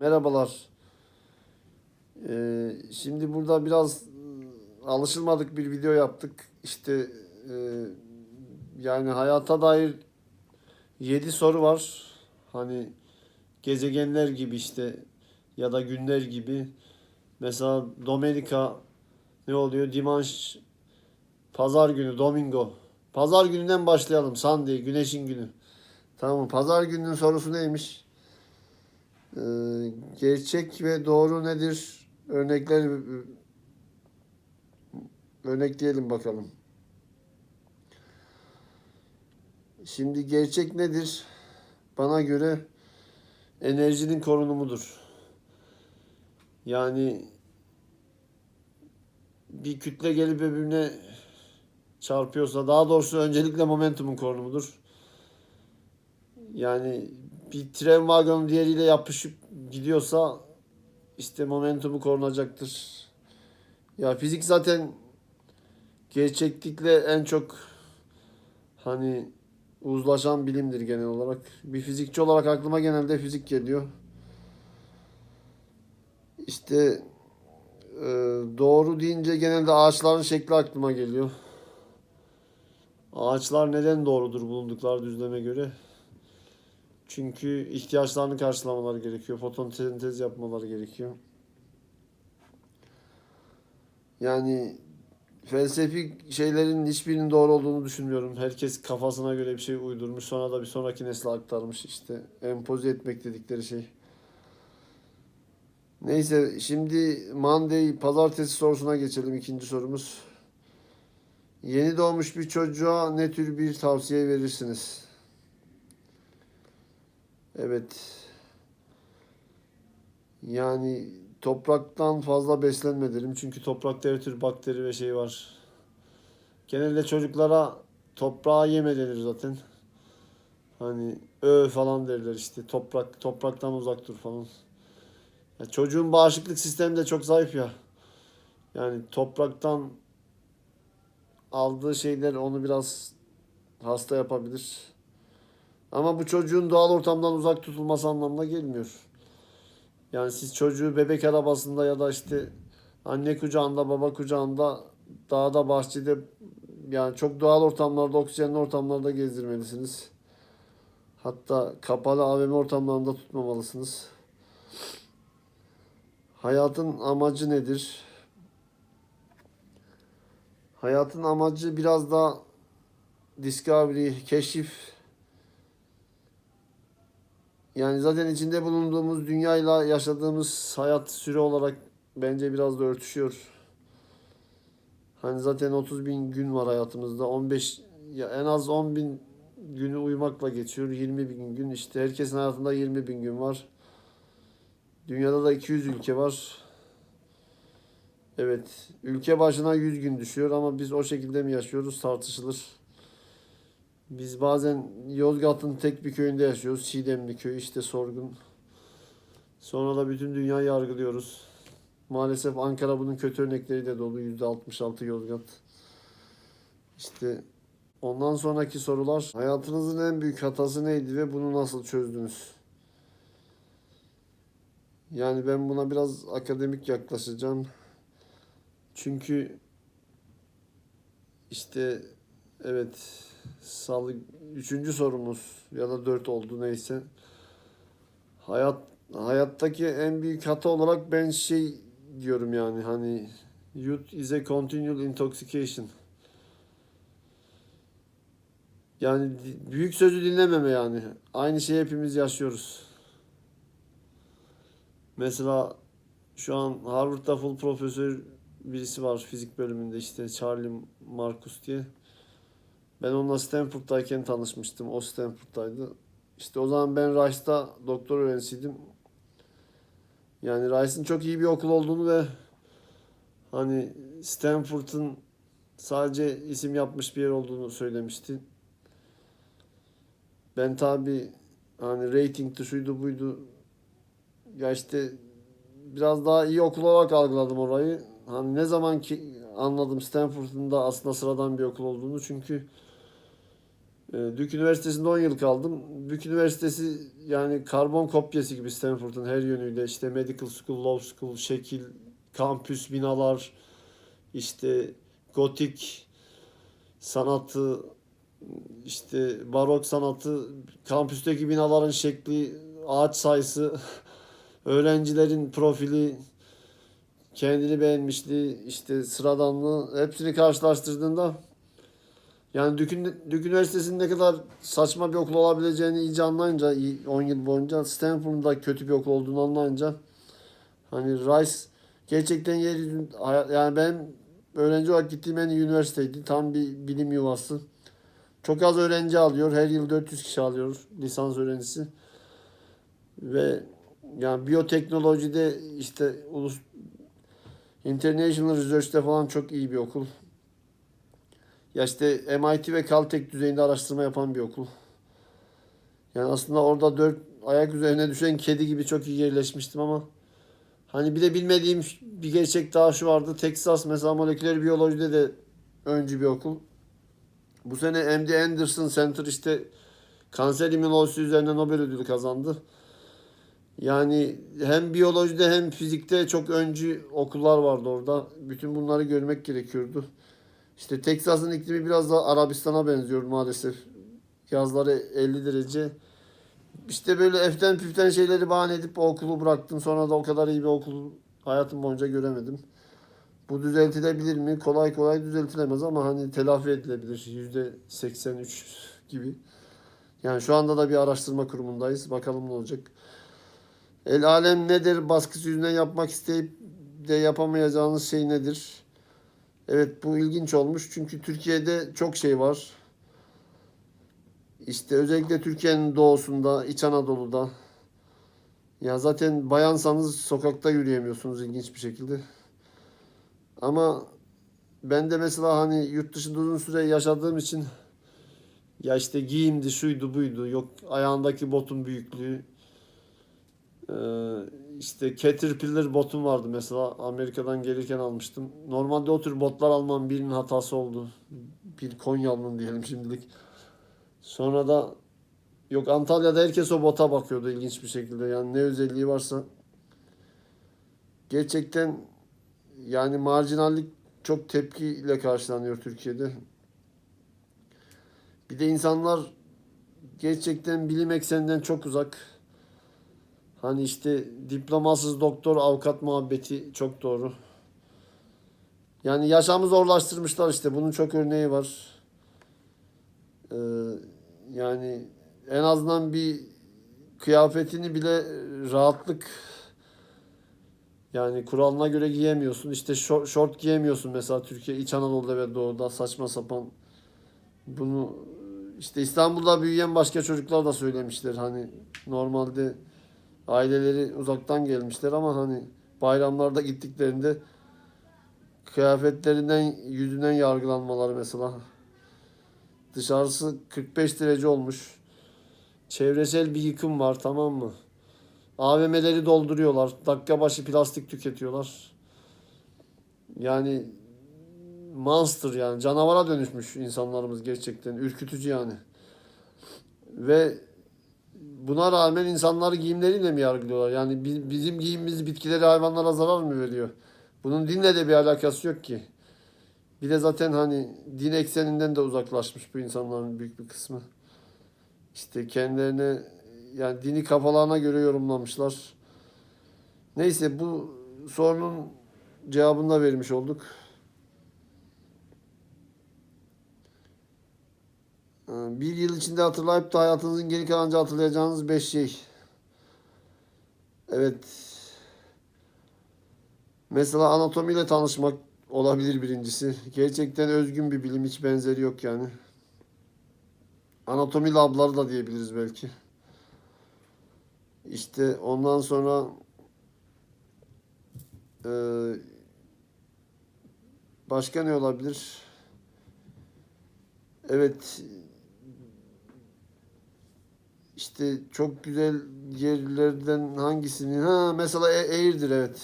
Merhabalar. Ee, şimdi burada biraz ıı, alışılmadık bir video yaptık. İşte e, yani hayata dair 7 soru var. Hani gezegenler gibi işte ya da günler gibi. Mesela Domenica ne oluyor? Dimanche, pazar günü, Domingo. Pazar gününden başlayalım. Sunday, güneşin günü. Tamam. Pazar gününün sorusu neymiş? Ee, gerçek ve doğru nedir? Örnekler örnekleyelim bakalım. Şimdi gerçek nedir? Bana göre enerjinin korunumudur. Yani bir kütle gelip birbirine çarpıyorsa daha doğrusu öncelikle momentumun korunumudur. Yani bir tren vagonu diğeriyle yapışıp gidiyorsa işte momentumu korunacaktır. Ya fizik zaten gerçeklikle en çok hani uzlaşan bilimdir genel olarak. Bir fizikçi olarak aklıma genelde fizik geliyor. İşte e, doğru deyince genelde ağaçların şekli aklıma geliyor. Ağaçlar neden doğrudur bulundukları düzleme göre? Çünkü ihtiyaçlarını karşılamaları gerekiyor. Fotosentez yapmaları gerekiyor. Yani felsefi şeylerin hiçbirinin doğru olduğunu düşünmüyorum. Herkes kafasına göre bir şey uydurmuş. Sonra da bir sonraki nesle aktarmış işte. Empoze etmek dedikleri şey. Neyse şimdi Monday pazartesi sorusuna geçelim ikinci sorumuz. Yeni doğmuş bir çocuğa ne tür bir tavsiye verirsiniz? Evet. Yani topraktan fazla beslenme derim. Çünkü toprakta her tür bakteri ve şey var. Genelde çocuklara toprağa yeme denir zaten. Hani ö falan derler işte. Toprak topraktan uzak dur falan. Ya çocuğun bağışıklık sistemi de çok zayıf ya. Yani topraktan aldığı şeyler onu biraz hasta yapabilir. Ama bu çocuğun doğal ortamdan uzak tutulması anlamına gelmiyor. Yani siz çocuğu bebek arabasında ya da işte anne kucağında, baba kucağında, dağda, bahçede yani çok doğal ortamlarda, oksijenli ortamlarda gezdirmelisiniz. Hatta kapalı AVM ortamlarında tutmamalısınız. Hayatın amacı nedir? Hayatın amacı biraz da discovery, keşif, yani zaten içinde bulunduğumuz dünyayla yaşadığımız hayat süre olarak bence biraz da örtüşüyor. Hani zaten 30 bin gün var hayatımızda. 15 ya en az 10 bin günü uyumakla geçiyor. 20 bin gün işte herkesin hayatında 20 bin gün var. Dünyada da 200 ülke var. Evet, ülke başına 100 gün düşüyor ama biz o şekilde mi yaşıyoruz tartışılır. Biz bazen Yozgat'ın tek bir köyünde yaşıyoruz. Çiğdemli köy işte sorgun. Sonra da bütün dünyayı yargılıyoruz. Maalesef Ankara bunun kötü örnekleri de dolu. %66 Yozgat. İşte ondan sonraki sorular. Hayatınızın en büyük hatası neydi ve bunu nasıl çözdünüz? Yani ben buna biraz akademik yaklaşacağım. Çünkü işte evet salı üçüncü sorumuz ya da dört oldu neyse. Hayat hayattaki en büyük hata olarak ben şey diyorum yani hani youth is a continual intoxication. Yani büyük sözü dinlememe yani. Aynı şeyi hepimiz yaşıyoruz. Mesela şu an Harvard'da full profesör birisi var fizik bölümünde işte Charlie Marcus diye. Ben onunla Stanford'dayken tanışmıştım. O Stanford'daydı. İşte o zaman ben Rice'da doktor öğrencisiydim. Yani Rice'ın çok iyi bir okul olduğunu ve hani Stanford'ın sadece isim yapmış bir yer olduğunu söylemişti. Ben tabi hani ratingdi şuydu buydu ya işte biraz daha iyi okul olarak algıladım orayı. Hani ne zaman ki anladım Stanford'un da aslında sıradan bir okul olduğunu çünkü Duke Üniversitesi'nde 10 yıl kaldım. Duke Üniversitesi yani karbon kopyası gibi Stanford'un her yönüyle işte Medical School, Law School, şekil, kampüs, binalar, işte gotik sanatı, işte barok sanatı, kampüsteki binaların şekli, ağaç sayısı, öğrencilerin profili, kendini beğenmişliği, işte sıradanlığı hepsini karşılaştırdığında yani Dük, Dük Üniversitesi'nin ne kadar saçma bir okul olabileceğini iyice anlayınca 10 yıl boyunca Stanford'un da kötü bir okul olduğunu anlayınca hani Rice gerçekten yeryüzün yani ben öğrenci olarak gittiğim en iyi üniversiteydi. Tam bir bilim yuvası. Çok az öğrenci alıyor. Her yıl 400 kişi alıyor lisans öğrencisi. Ve yani biyoteknolojide işte ulus International Research'te falan çok iyi bir okul. Ya işte MIT ve Caltech düzeyinde araştırma yapan bir okul. Yani aslında orada dört ayak üzerine düşen kedi gibi çok iyi yerleşmiştim ama hani bir de bilmediğim bir gerçek daha şu vardı. Texas mesela moleküler biyolojide de öncü bir okul. Bu sene MD Anderson Center işte kanser immünolojisi üzerine Nobel ödülü kazandı. Yani hem biyolojide hem fizikte çok öncü okullar vardı orada. Bütün bunları görmek gerekiyordu. İşte Teksas'ın iklimi biraz da Arabistan'a benziyor maalesef. Yazları 50 derece. İşte böyle eften püften şeyleri bahane edip okulu bıraktım. Sonra da o kadar iyi bir okul hayatım boyunca göremedim. Bu düzeltilebilir mi? Kolay kolay düzeltilemez ama hani telafi edilebilir. Yüzde 83 gibi. Yani şu anda da bir araştırma kurumundayız. Bakalım ne olacak. El alem nedir? Baskısı yüzünden yapmak isteyip de yapamayacağınız şey nedir? Evet bu ilginç olmuş. Çünkü Türkiye'de çok şey var. İşte özellikle Türkiye'nin doğusunda, İç Anadolu'da. Ya zaten bayansanız sokakta yürüyemiyorsunuz ilginç bir şekilde. Ama ben de mesela hani yurt dışında uzun süre yaşadığım için ya işte giyimdi, şuydu, buydu. Yok ayağındaki botun büyüklüğü. Ee, işte Caterpillar botum vardı mesela. Amerika'dan gelirken almıştım. Normalde o tür botlar almam birinin hatası oldu. Bir Konyalı'nın diyelim şimdilik. Sonra da yok Antalya'da herkes o bota bakıyordu ilginç bir şekilde. Yani ne özelliği varsa gerçekten yani marjinallik çok tepkiyle karşılanıyor Türkiye'de. Bir de insanlar gerçekten bilim ekseninden çok uzak. Hani işte diplomasız doktor avukat muhabbeti çok doğru. Yani yaşamı zorlaştırmışlar işte. Bunun çok örneği var. Ee, yani en azından bir kıyafetini bile rahatlık yani kuralına göre giyemiyorsun. İşte şort, şort giyemiyorsun mesela Türkiye, İç Anadolu'da ve Doğu'da saçma sapan. Bunu işte İstanbul'da büyüyen başka çocuklar da söylemişler. Hani normalde aileleri uzaktan gelmişler ama hani bayramlarda gittiklerinde kıyafetlerinden, yüzünden yargılanmaları mesela. Dışarısı 45 derece olmuş. Çevresel bir yıkım var tamam mı? AVM'leri dolduruyorlar. Dakika başı plastik tüketiyorlar. Yani monster yani canavara dönüşmüş insanlarımız gerçekten. Ürkütücü yani. Ve buna rağmen insanları giyimleriyle mi yargılıyorlar? Yani bizim giyimimiz bitkileri hayvanlara zarar mı veriyor? Bunun dinle de bir alakası yok ki. Bir de zaten hani din ekseninden de uzaklaşmış bu insanların büyük bir kısmı. İşte kendilerine yani dini kafalarına göre yorumlamışlar. Neyse bu sorunun cevabını da vermiş olduk. Bir yıl içinde hatırlayıp da hayatınızın geri kalanca hatırlayacağınız beş şey. Evet. Mesela anatomiyle tanışmak olabilir birincisi. Gerçekten özgün bir bilim hiç benzeri yok yani. Anatomi labları da diyebiliriz belki. İşte ondan sonra e, başka ne olabilir? Evet işte çok güzel yerlerden hangisini? Ha mesela E- Eğirdir evet.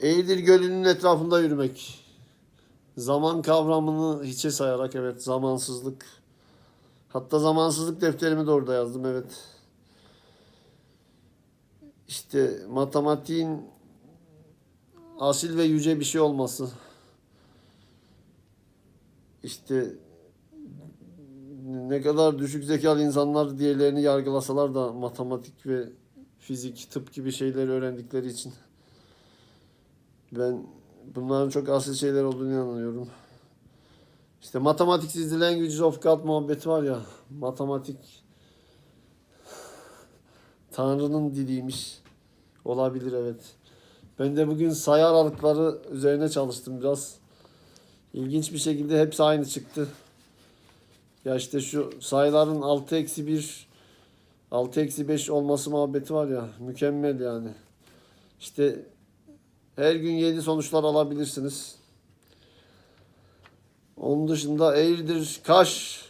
Eğirdir Gölü'nün etrafında yürümek. Zaman kavramını hiçe sayarak evet zamansızlık. Hatta zamansızlık defterimi de orada yazdım evet. İşte matematiğin asil ve yüce bir şey olması. İşte ne kadar düşük zekalı insanlar diğerlerini yargılasalar da matematik ve fizik, tıp gibi şeyleri öğrendikleri için ben bunların çok asil şeyler olduğunu inanıyorum. İşte matematik is the language of God muhabbeti var ya, matematik Tanrı'nın diliymiş. Olabilir evet. Ben de bugün sayı aralıkları üzerine çalıştım biraz. İlginç bir şekilde hepsi aynı çıktı. Ya işte şu sayıların 6 eksi 1 6 eksi 5 olması muhabbeti var ya mükemmel yani. İşte her gün yeni sonuçlar alabilirsiniz. Onun dışında Eğirdir, Kaş.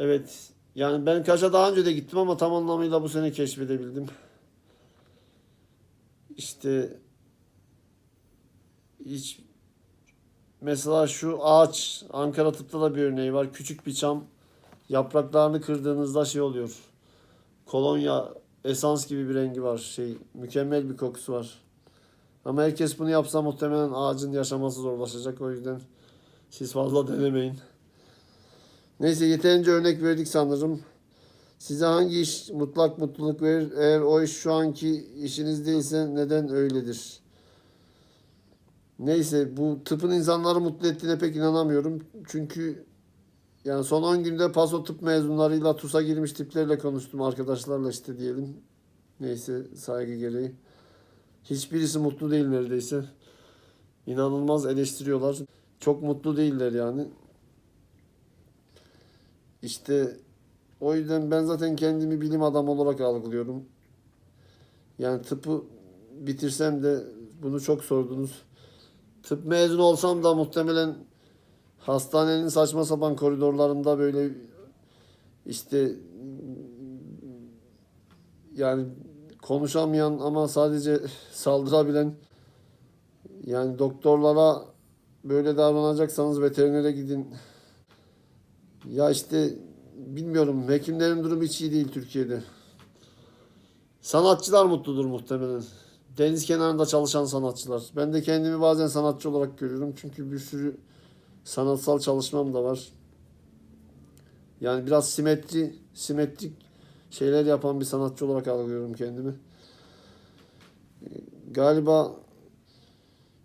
Evet. Yani ben Kaş'a daha önce de gittim ama tam anlamıyla bu sene keşfedebildim. İşte hiç mesela şu ağaç Ankara Tıp'ta da bir örneği var. Küçük bir çam yapraklarını kırdığınızda şey oluyor. Kolonya esans gibi bir rengi var. Şey mükemmel bir kokusu var. Ama herkes bunu yapsa muhtemelen ağacın yaşaması zorlaşacak. O yüzden siz fazla denemeyin. Neyse yeterince örnek verdik sanırım. Size hangi iş mutlak mutluluk verir? Eğer o iş şu anki işiniz değilse neden öyledir? Neyse bu tıpın insanları mutlu ettiğine pek inanamıyorum. Çünkü yani son 10 günde paso tıp mezunlarıyla TUS'a girmiş tiplerle konuştum. Arkadaşlarla işte diyelim. Neyse saygı gereği. Hiçbirisi mutlu değil neredeyse. İnanılmaz eleştiriyorlar. Çok mutlu değiller yani. İşte o yüzden ben zaten kendimi bilim adamı olarak algılıyorum. Yani tıpı bitirsem de bunu çok sordunuz. Tıp mezunu olsam da muhtemelen hastanenin saçma sapan koridorlarında böyle işte yani konuşamayan ama sadece saldırabilen yani doktorlara böyle davranacaksanız veterinere gidin. Ya işte bilmiyorum hekimlerin durumu hiç iyi değil Türkiye'de. Sanatçılar mutludur muhtemelen. Deniz kenarında çalışan sanatçılar. Ben de kendimi bazen sanatçı olarak görüyorum. Çünkü bir sürü sanatsal çalışmam da var. Yani biraz simetri, simetrik şeyler yapan bir sanatçı olarak algılıyorum kendimi. Galiba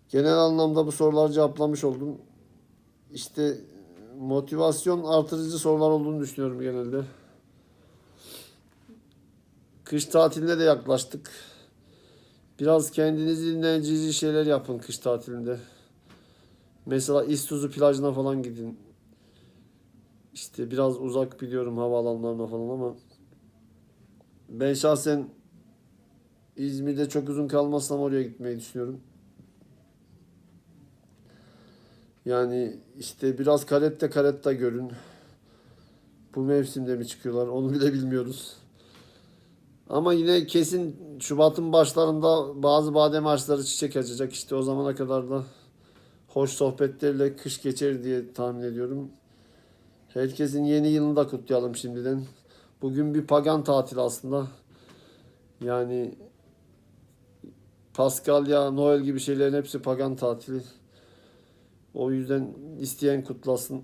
genel anlamda bu soruları cevaplamış oldum. İşte motivasyon artırıcı sorular olduğunu düşünüyorum genelde. Kış tatiline de yaklaştık. Biraz kendinizi dinlendirici şeyler yapın kış tatilinde. Mesela İstuzu plajına falan gidin. İşte biraz uzak biliyorum havaalanlarına falan ama ben şahsen İzmir'de çok uzun kalmazsam oraya gitmeyi düşünüyorum. Yani işte biraz karette karetta görün. Bu mevsimde mi çıkıyorlar onu bile bilmiyoruz. Ama yine kesin Şubat'ın başlarında bazı badem ağaçları çiçek açacak. İşte o zamana kadar da hoş sohbetlerle kış geçer diye tahmin ediyorum. Herkesin yeni yılını da kutlayalım şimdiden. Bugün bir pagan tatil aslında. Yani Paskalya, Noel gibi şeylerin hepsi pagan tatili. O yüzden isteyen kutlasın.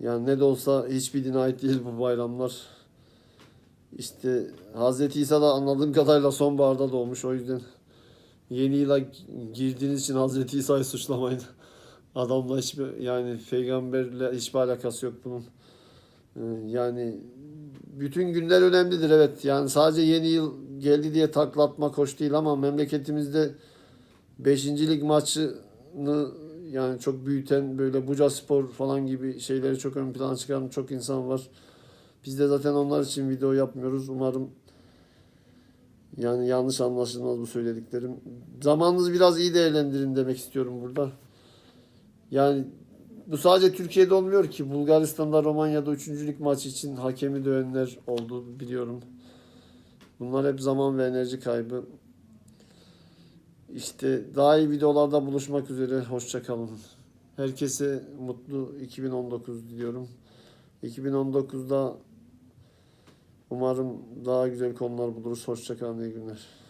Yani ne de olsa hiçbir dine ait değil bu bayramlar. İşte Hazreti İsa da anladığım kadarıyla sonbaharda doğmuş. O yüzden yeni yıla girdiğiniz için Hazreti İsa'yı suçlamayın. Adamla hiçbir yani peygamberle hiçbir alakası yok bunun. Ee, Yani bütün günler önemlidir evet. Yani sadece yeni yıl geldi diye taklatma hoş değil ama memleketimizde 5. lig maçını yani çok büyüten böyle Buca Spor falan gibi şeyleri çok ön plana çıkaran çok insan var. Biz de zaten onlar için video yapmıyoruz. Umarım yani yanlış anlaşılmaz bu söylediklerim. Zamanınızı biraz iyi değerlendirin demek istiyorum burada. Yani bu sadece Türkiye'de olmuyor ki. Bulgaristan'da, Romanya'da üçüncülük maçı için hakemi dövenler oldu biliyorum. Bunlar hep zaman ve enerji kaybı. İşte daha iyi videolarda buluşmak üzere. Hoşça kalın. Herkese mutlu 2019 diliyorum. 2019'da umarım daha güzel konular buluruz. Hoşça kalın. iyi günler.